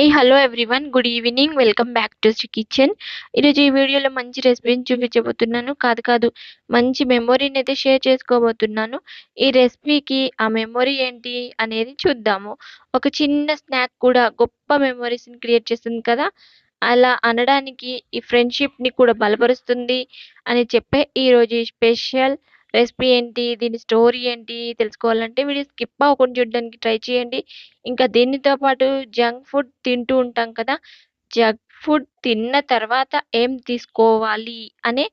Hi hello everyone good evening welcome back to kitchen ఈరోజు ఈ వీడియోలో మంచి రెసిపీని చూపించబోతున్నాను. కాదు కాదు మంచి మెమొరీని అయితే షేర్ చేసుకోబోతున్నాను. ఈ రెసిపీకి ఆ మెమొరీ ఏంటి అనేది చూద్దాము. ఒక చిన్న స్నాక్ కూడా గొప్ప మెమొరీస్ని క్రియేట్ చేస్తుంది కదా? అలా అనడానికి ఈ ఫ్రెండ్షిప్ని కూడా బలపరుస్తుంది అని చెప్పే ఈరోజు ఈ స్పెషల్ రెసిపీ ఏంటి? దీని స్టోరీ ఏంటి? తెలుసుకోవాలంటే వీడియో స్కిప్ అవ్వకుండా చూడడానికి ట్రై చేయండి. ఇంకా దీనితో పాటు జంక్ ఫుడ్ తింటూ ఉంటాం కదా? జంక్ ఫుడ్ తిన్న తర్వాత ఏం తీసుకోవాలి? అనే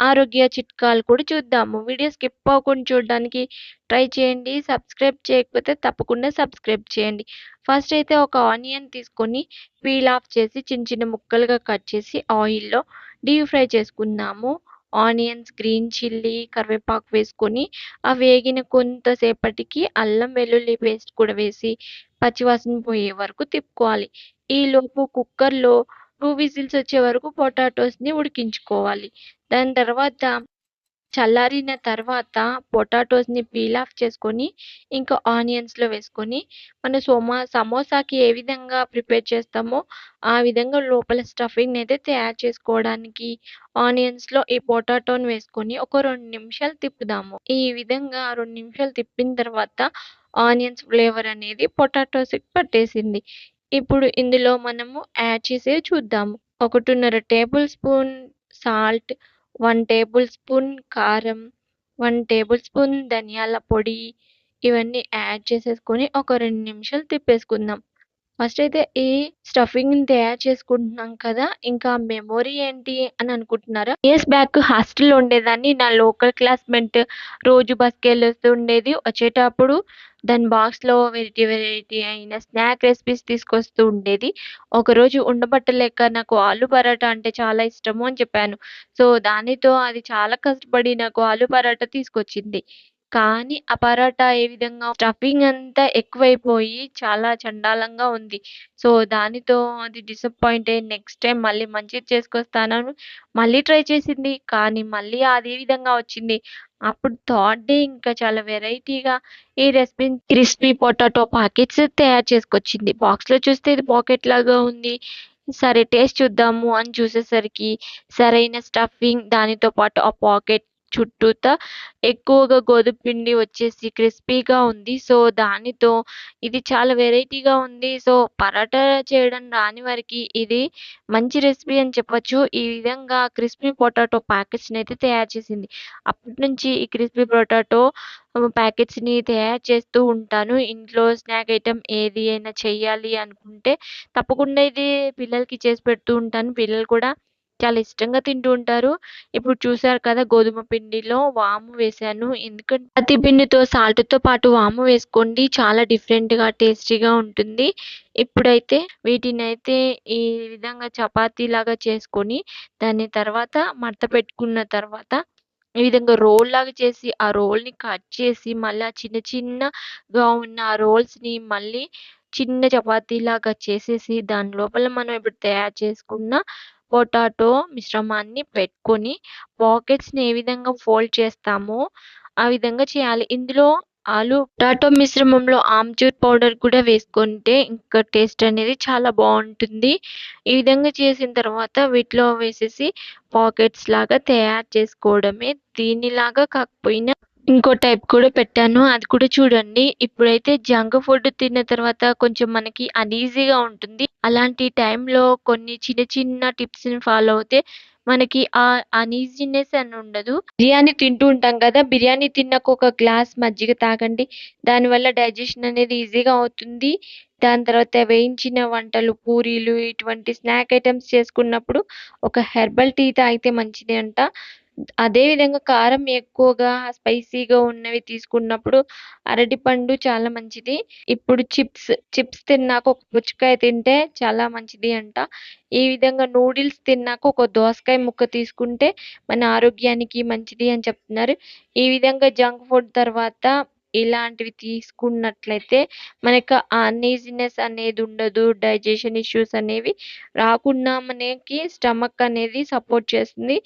ఆరోగ్య చిట్కాలు కూడా చూద్దాము. వీడియో స్కిప్ అవ్వకుండా చూడడానికి ట్రై చేయండి. సబ్స్క్రైబ్ చేయకపోతే తప్పకుండా సబ్స్క్రైబ్ చేయండి. ఫస్ట్ అయితే ఒక ఆనియన్ తీసుకొని పీల్ ఆఫ్ చేసి చిన్న చిన్న ముక్కలుగా కట్ చేసి ఆయిల్లో డీప్ ఫ్రై చేసుకున్నాము ఆనియన్స్ గ్రీన్ చిల్లీ కరివేపాకు వేసుకొని ఆ వేగిన కొంతసేపటికి అల్లం వెల్లుల్లి పేస్ట్ కూడా వేసి పచ్చివాసన పోయే వరకు తిప్పుకోవాలి. ఈలోపు కుక్కర్లో టూ విజిల్స్ వచ్చే వరకు పొటాటోస్ని ఉడికించుకోవాలి. దాని తర్వాత చల్లారిన తర్వాత పొటాటోస్ని పీల్ ఆఫ్ చేసుకొని ఇంకా ఆనియన్స్లో వేసుకొని మన సోమా సమోసాకి ఏ విధంగా ప్రిపేర్ చేస్తామో ఆ విధంగా లోపల స్టఫింగ్ అయితే తయారు చేసుకోవడానికి ఆనియన్స్లో ఈ పొటాటోని వేసుకొని ఒక రెండు నిమిషాలు తిప్పుదాము. ఈ విధంగా రెండు నిమిషాలు తిప్పిన తర్వాత ఆనియన్స్ ఫ్లేవర్ అనేది పొటాటోస్కి పట్టేసింది. ఇప్పుడు ఇందులో మనము యాడ్ చేసే చూద్దాము. ఒకటిన్నర tablespoon salt one tablespoon కారం వన్ టేబుల్ స్పూన్ ధనియాల పొడి ఇవన్నీ యాడ్ చేసేసుకొని ఒక రెండు నిమిషాలు తిప్పేసుకుందాం. ఫస్ట్ అయితే ఈ స్టఫింగ్ని తయారు చేసుకుంటున్నాం కదా ఇంకా మెమొరీ ఏంటి అని అనుకుంటున్నారా? ఇయర్స్ బ్యాక్ హాస్టల్లో ఉండేదాన్ని నా లోకల్ క్లాస్మేట్ రోజు బస్కి వెళ్ళొస్తూ ఉండేది. వచ్చేటప్పుడు దాని బాక్స్లో వెరైటీ వెరైటీ అయిన స్నాక్ రెసిపీస్ తీసుకొస్తూ ఉండేది. ఒకరోజు ఉండబట్టలేక నాకు ఆలు పరాటా అంటే చాలా ఇష్టము అని చెప్పాను. సో దానితో అది చాలా కష్టపడి నాకు ఆలు పరాటా తీసుకొచ్చింది. కానీ ఆ పరాటా ఏ విధంగా స్టఫింగ్ అంతా ఎక్కువైపోయి చాలా చండాలంగా ఉంది. సో దానితో అది డిసప్పాయింట్ అయ్యి నెక్స్ట్ టైం మళ్ళీ మంచిది చేసుకొస్తానని మళ్ళీ ట్రై చేసింది. కానీ మళ్ళీ అదే విధంగా వచ్చింది. అప్పుడు థర్డ్ డే ఇంకా చాలా వెరైటీగా ఈ రెసిపీ క్రిస్పీ పొటాటో పాకెట్స్ తయారు చేసుకొచ్చింది. బాక్స్లో చూస్తే ఇది పాకెట్ లాగా ఉంది. సరే టేస్ట్ చూద్దాము అని చూసేసరికి సరైన స్టఫింగ్ దానితో పాటు ఆ పాకెట్ చుట్టూతా ఎక్కువగా గోధుమ పిండి వచ్చేసి క్రిస్పీగా ఉంది. సో దానితో ఇది చాలా వెరైటీగా ఉంది. సో పరాటా చేయడం రాని వారికి ఇది మంచి రెసిపీ అని చెప్పొచ్చు. ఈ విధంగా క్రిస్పీ పొటాటో ప్యాకెట్స్ని అయితే తయారు చేసింది. అప్పటి నుంచి ఈ క్రిస్పీ పొటాటో ప్యాకెట్స్ని తయారు చేస్తూ ఉంటాను. ఇంట్లో స్నాక్ ఐటెం ఏది అయినా చెయ్యాలి అనుకుంటే తప్పకుండా ఇది పిల్లలకి చేసి పెడుతూ ఉంటాను. పిల్లలు కూడా చాలా ఇష్టంగా తింటూ ఉంటారు. ఇప్పుడు చూసారు కదా గోధుమ పిండిలో వాము వేసాను. ఎందుకంటే పత్తి పిండితో సాల్ట్తో పాటు వాము వేసుకోండి. చాలా డిఫరెంట్గా టేస్టీగా ఉంటుంది. ఇప్పుడైతే వీటిని అయితే ఈ విధంగా చపాతీ లాగా చేసుకొని దాని తర్వాత మడత పెట్టుకున్న తర్వాత ఈ విధంగా రోల్ లాగా చేసి ఆ రోల్ని కట్ చేసి మళ్ళీ చిన్న చిన్నగా ఉన్న ఆ రోల్స్ని మళ్ళీ చిన్న చపాతీలాగా చేసేసి దాని లోపల మనం ఇప్పుడు తయారు చేసుకున్న పొటాటో మిశ్రమాన్ని పెట్టుకొని పాకెట్స్ని ఏ విధంగా ఫోల్డ్ చేస్తామో ఆ విధంగా చేయాలి. ఇందులో ఆలు పొటాటో మిశ్రమంలో ఆమ్చూర్ పౌడర్ కూడా వేసుకుంటే ఇంకా టేస్ట్ అనేది చాలా బాగుంటుంది. ఈ విధంగా చేసిన తర్వాత వీటిలో వేసేసి పాకెట్స్ లాగా తయారు చేసుకోవడమే. దీనిలాగా కాకపోయినా ఇంకో టైప్ కూడా పెట్టాను. అది కూడా చూడండి. ఇప్పుడైతే జంక్ ఫుడ్ తిన్న తర్వాత కొంచెం మనకి అన్ఈజీగా ఉంటుంది. అలాంటి టైంలో కొన్ని చిన్న చిన్న టిప్స్ని ఫాలో అవుతే మనకి ఆ అన్ఈజీనెస్ అని ఉండదు. బిర్యానీ తింటూ ఉంటాం కదా. బిర్యానీ తిన్నాక ఒక గ్లాస్ మజ్జిగ తాగండి. దానివల్ల డైజెషన్ అనేది ఈజీగా అవుతుంది. దాని తర్వాత వేయించిన వంటలు పూరీలు ఇటువంటి స్నాక్ ఐటమ్స్ చేసుకున్నప్పుడు ఒక హెర్బల్ టీ తాగితే మంచిది అంట. అదేవిధంగా కారం ఎక్కువగా స్పైసీగా ఉన్నవి తీసుకున్నప్పుడు అరటిపండు చాలా మంచిది. ఇప్పుడు చిప్స్ చిప్స్ తిన్నాక ఒక పుచ్చకాయ తింటే చాలా మంచిది అంట. ఈ విధంగా నూడిల్స్ తిన్నాక ఒక దోసకాయ ముక్క తీసుకుంటే మన ఆరోగ్యానికి మంచిది అని చెప్తున్నారు. ఈ విధంగా జంక్ ఫుడ్ తర్వాత ఇలాంటివి తీసుకున్నట్లయితే మనకు ఆ అనేది ఉండదు. డైజెషన్ ఇష్యూస్ అనేవి రాకుండా మనకి స్టమక్ అనేది సపోర్ట్ చేస్తుంది.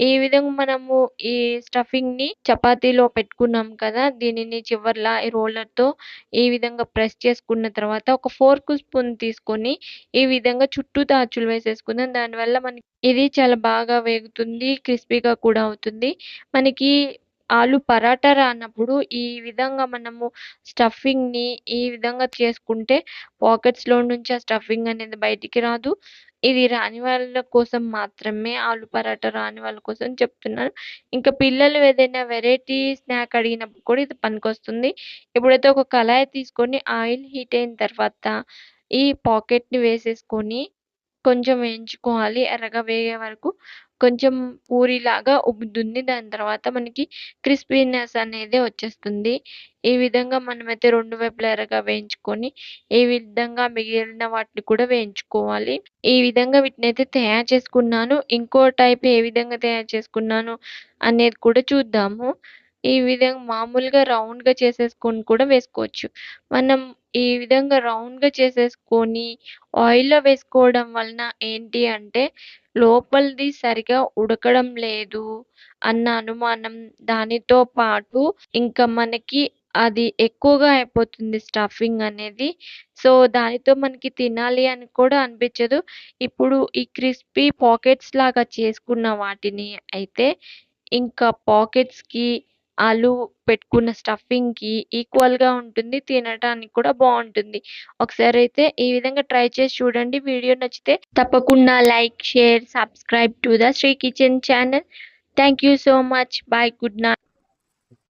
ఈ విధంగా మనము ఈ స్టఫింగ్‌ని చపాతీలో పెట్టుకున్నాం కదా! దీనిని చివర్ల ఈ రోలర్‌తో ఈ విధంగా ప్రెస్ చేసుకున్న తర్వాత ఒక ఫోర్క్ స్పూన్ తీసుకొని ఈ విధంగా చుట్టూ తాచులు వేసేసుకుందాం. దానివల్ల మనకి ఇది చాలా బాగా వేగుతుంది. క్రిస్పీగా కూడా అవుతుంది. మనకి ఆలు పరాటా రానప్పుడు ఈ విధంగా మనము స్టఫింగ్‌ని ఈ విధంగా చేసుకుంటే పాకెట్స్‌లో నుంచి ఆ స్టఫింగ్ అనేది బయటికి రాదు. ఇది రాని వాళ్ళ కోసం మాత్రమే ఆలు పరాటా రాని వాళ్ళ కోసం చెప్తున్నాను. ఇంకా పిల్లలు ఏదైనా వెరైటీ స్నాక్ అడిగినప్పుడు కూడా ఇది పనికొస్తుంది. ఇప్పుడైతే ఒక కళాయి తీసుకొని ఆయిల్ హీట్ అయిన తర్వాత ఈ పాకెట్‌ని వేసేసుకొని కొంచెం వేయించుకోవాలి. ఎర్రగా వేగే వరకు కొంచెం పూరిలాగా ఉబ్బుతుంది. దాని తర్వాత మనకి క్రిస్పీనెస్ అనేది వచ్చేస్తుంది. ఈ విధంగా మనమైతే రెండు వైపులా ఎర్రగా వేయించుకొని ఈ విధంగా మిగిలిన వాటిని కూడా వేయించుకోవాలి. ఈ విధంగా వీటిని అయితే తయారు చేసుకున్నాను. ఇంకో టైప్ ఏ విధంగా తయారు చేసుకున్నాను అనేది కూడా చూద్దాము. ఈ విధంగా మామూలుగా రౌండ్‌గా చేసేసుకొని కూడా వేసుకోవచ్చు. మనం ఈ విధంగా రౌండ్‌గా చేసేసుకొని ఆయిల్‌లో వేసుకోవడం వలన ఏంటి అంటే లోపలిది సరిగా ఉడకడం లేదు అన్న అనుమానం దానితో పాటు ఇంకా మనకి అది ఎక్కువగా అయిపోతుంది స్టఫింగ్ అనేది. సో, దానితో మనకి తినాలి అని కూడా అనిపించదు. ఇప్పుడు ఈ క్రిస్పీ పాకెట్స్ లాగా చేసుకున్న వాటిని అయితే ఇంకా పాకెట్స్‌కి ఆలు పెట్టుకున్న స్టఫింగ్‌కి ఈక్వల్‌గా ఉంటుంది. తినడానికి కూడా బాగుంటుంది ఒకసారి అయితే ఈ విధంగా ట్రై చేసి చూడండి. వీడియో నచ్చితే తప్పకుండా like, share, subscribe to the Shri kitchen channel. Thank you so much. Bye. Good night.